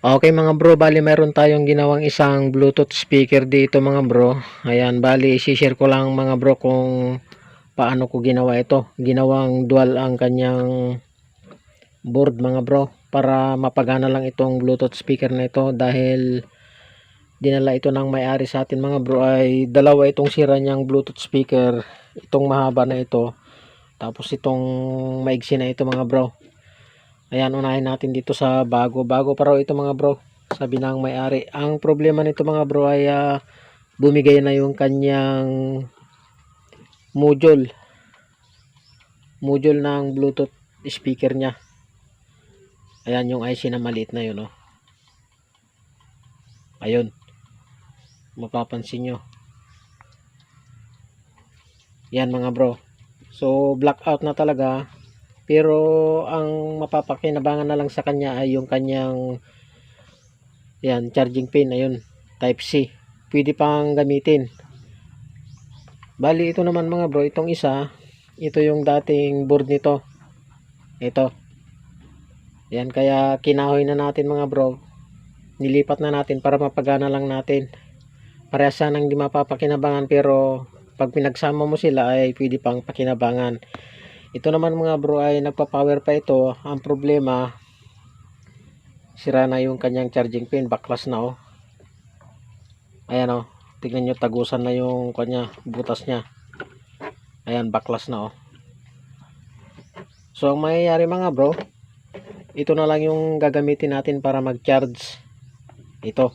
Okay mga bro, bali meron tayong ginawang isang Bluetooth speaker dito mga bro. Ayan, bali i-share ko lang mga bro kung paano ko ginawa ito. Ginawang dual ang kanyang board mga bro para mapagana lang itong Bluetooth speaker na ito dahil dinala ito ng may-ari sa atin mga bro ay dalawa itong sira niyang Bluetooth speaker. Itong mahaba na ito tapos itong maigsi na ito mga bro. Ayan, unahin natin dito sa bago. Bago pa raw ito mga bro. Sabi ng may-ari. Ang problema nito mga bro ay ah, bumigay na yung kanyang module. Module ng Bluetooth speaker niya. Ayan yung IC na maliit na yun. Oh. Ayun. Mapapansin nyo. Yan mga bro. So blackout na talaga pero ang mapapakinabangan na lang sa kanya ay yung kanyang yan, charging pin ayun, type C. Pwede pang gamitin. Bali ito naman mga bro, itong isa, ito yung dating board nito. Ito. Yan kaya kinahoy na natin mga bro. Nilipat na natin para mapagana lang natin. Parehas sanang di mapapakinabangan pero pag pinagsama mo sila ay pwede pang pakinabangan. Ito naman mga bro ay nagpa-power pa ito. Ang problema, sira na yung kanyang charging pin. Baklas na oh. Ayan oh. Tignan nyo, tagusan na yung kanya, butas niya. Ayan, baklas na oh. So, ang mangyayari mga bro, ito na lang yung gagamitin natin para mag-charge. Ito.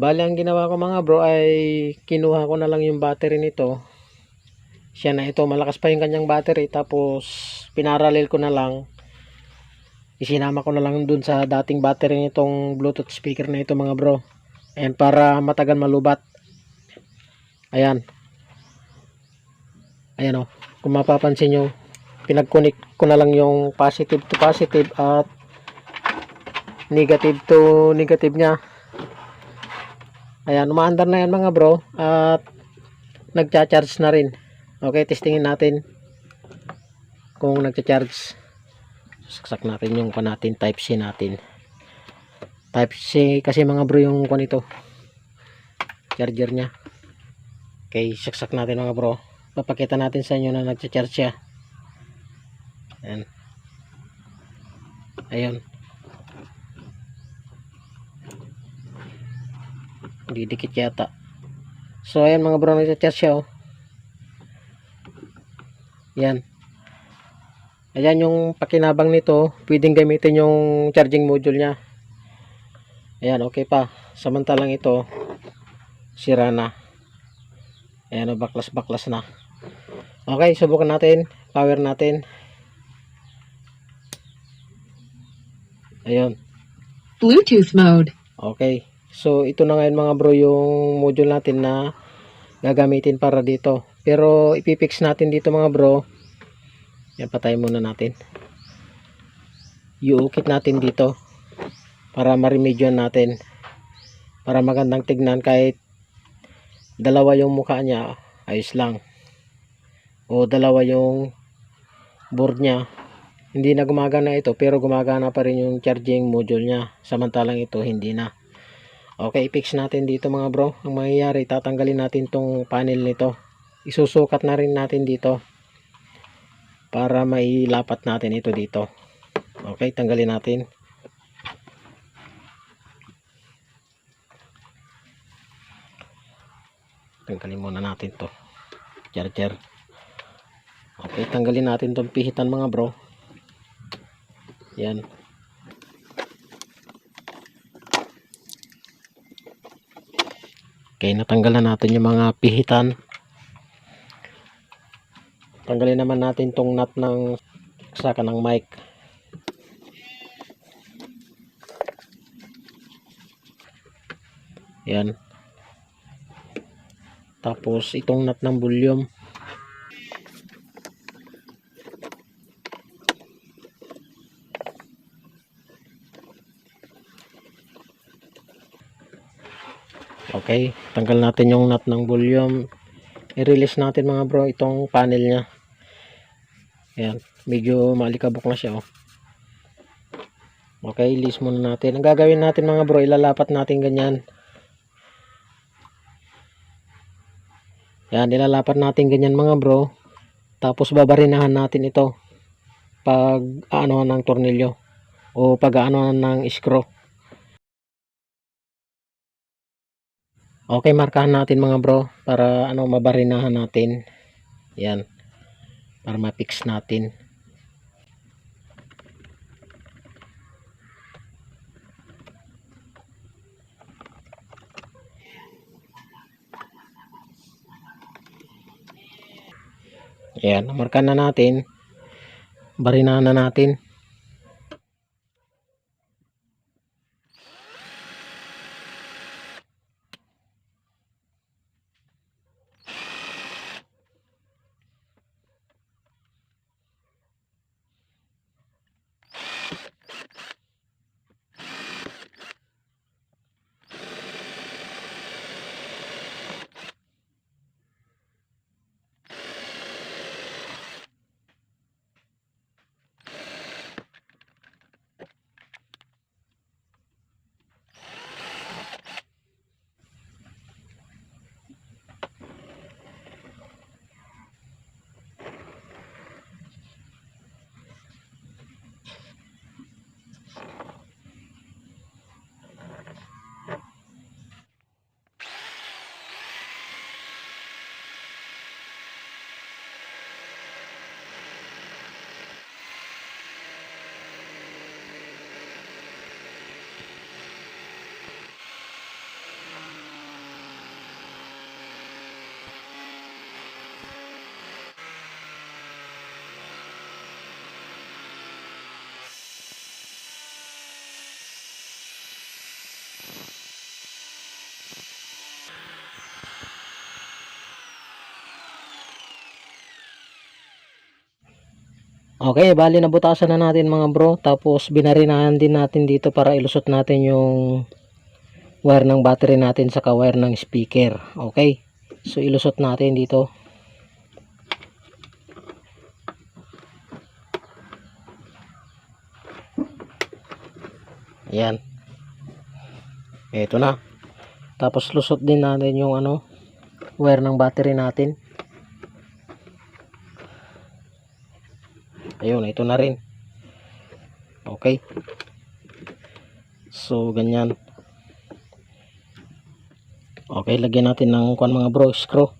Bali, ang ginawa ko mga bro ay kinuha ko na lang yung battery nito siya na ito malakas pa yung kanyang battery tapos pinaralel ko na lang. Isinama ko na lang dun sa dating battery nitong bluetooth speaker na ito mga bro. And para matagal malubat. Ayan. Ayan o kung mapapansin nyo pinag-connect ko na lang yung positive to positive at negative to negative nya ayan umaandar na yan mga bro at nagcha-charge na rin Okay, testingin natin kung nagcha-charge. Saksak natin yung pa natin type C natin. Type C kasi mga bro yung kon ito. Charger niya. Okay, saksak natin mga bro. Papakita natin sa inyo na nagcha-charge siya. Ayan. Ayun. Didikit yata. So ayan mga bro nagcha-charge siya oh. Yan. Ayan yung pakinabang nito. Pwedeng gamitin yung charging module niya. Ayan, okay pa. Samantalang ito, sira na. Ayan, baklas-baklas na. Okay, subukan natin. Power natin. Ayun. Bluetooth mode. Okay. So, ito na ngayon mga bro yung module natin na gagamitin para dito. Pero ipipix natin dito mga bro. Yan patay muna natin. Iukit natin dito para ma-remedyoan natin. Para magandang tignan kahit dalawa yung mukha niya, ayos lang. O dalawa yung board niya. Hindi na gumagana ito pero gumagana pa rin yung charging module niya. Samantalang ito hindi na. Okay, fix natin dito mga bro. Ang mangyayari, tatanggalin natin tong panel nito isusukat na rin natin dito para mailapat natin ito dito. Okay tanggalin natin. Tanggalin muna natin to. Charger okay tanggalin natin tong pihitan mga bro. Yan. Okay natanggal na natin yung mga pihitan tanggalin naman natin tong nut ng saka ng mic. Yan. Tapos itong nut ng volume okay tanggal natin yung nut ng volume i-release natin mga bro itong panel niya ayan medyo malikabok na siya oh. Okay, list muna natin. Ang gagawin natin mga bro, ilalapat natin ganyan. Yan, ilalapat natin ganyan mga bro. Tapos babarinahan natin ito. Pag aanohan ng tornilyo. O pag aanohan ng screw. Okay, markahan natin mga bro. Para ano, mabarinahan natin. Yan. Para ma-fix natin. Ayan, namarka na natin. Barinahan na natin. Okay, bali nabutasan na natin mga bro. Tapos binarinahan din natin dito para ilusot natin yung wire ng battery natin sa wire ng speaker. Okay. So ilusot natin dito. Yan. Ito na. Tapos lusot din natin yung ano wire ng battery natin. Ayun, ito na rin. Okay. So, ganyan. Okay, lagyan natin ng kuan mga bro, screw.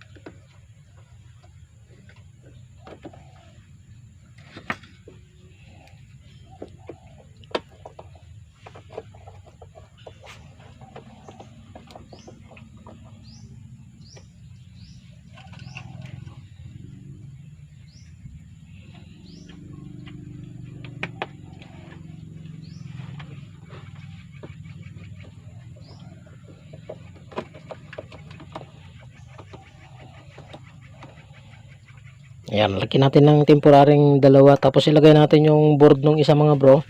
Ayan, lagyan natin ng temporaring dalawa tapos ilagay natin yung board ng isa mga bro.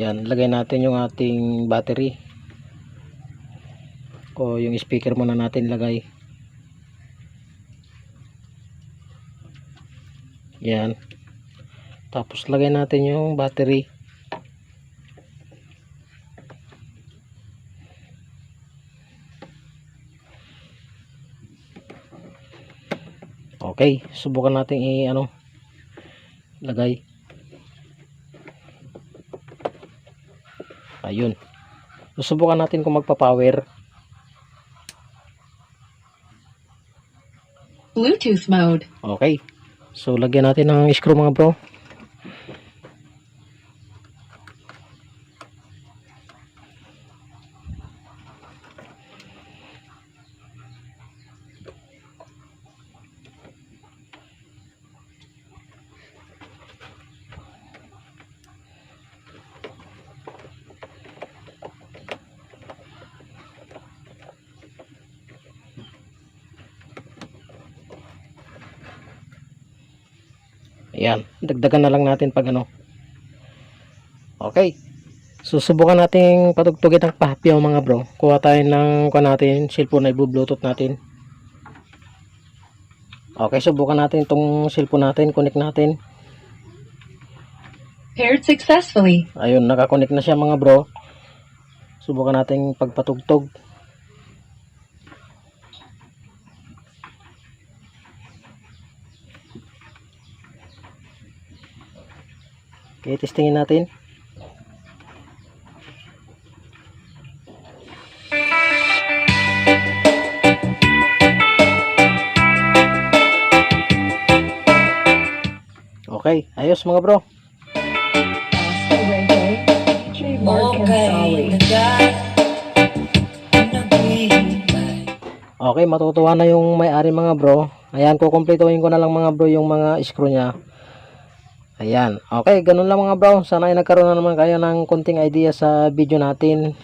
Yan, lagay natin yung ating battery. O yung speaker muna natin lagay. Yan. Tapos lagay natin yung battery. Okay, subukan natin i ano lagay. Ayun. Susubukan natin kung magpa-power. Bluetooth mode. Okay. So lagyan natin ng screw mga bro. Ayan, dagdagan na lang natin pag ano. Okay. Susubukan nating patugtugin ng pahapyaw mga bro. Kuha tayo ng kuha natin, cellphone na i-bluetooth natin. Okay, subukan natin itong cellphone natin, connect natin. Paired successfully. Ayun, nakakonect na siya mga bro. Subukan nating pagpatugtog. Okay, testingin natin. Okay, ayos mga bro. Okay, matutuwa na yung may-ari mga bro. Ayan, kukumpletuhin ko na lang mga bro yung mga screw niya. Ayan. Okay, ganun lang mga bro. Sana ay nagkaroon na naman kayo ng konting idea sa video natin.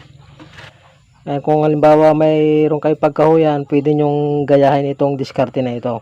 Ayan, kung halimbawa mayroon kayo pagkahuyan, pwede nyong gayahin itong diskarte na ito.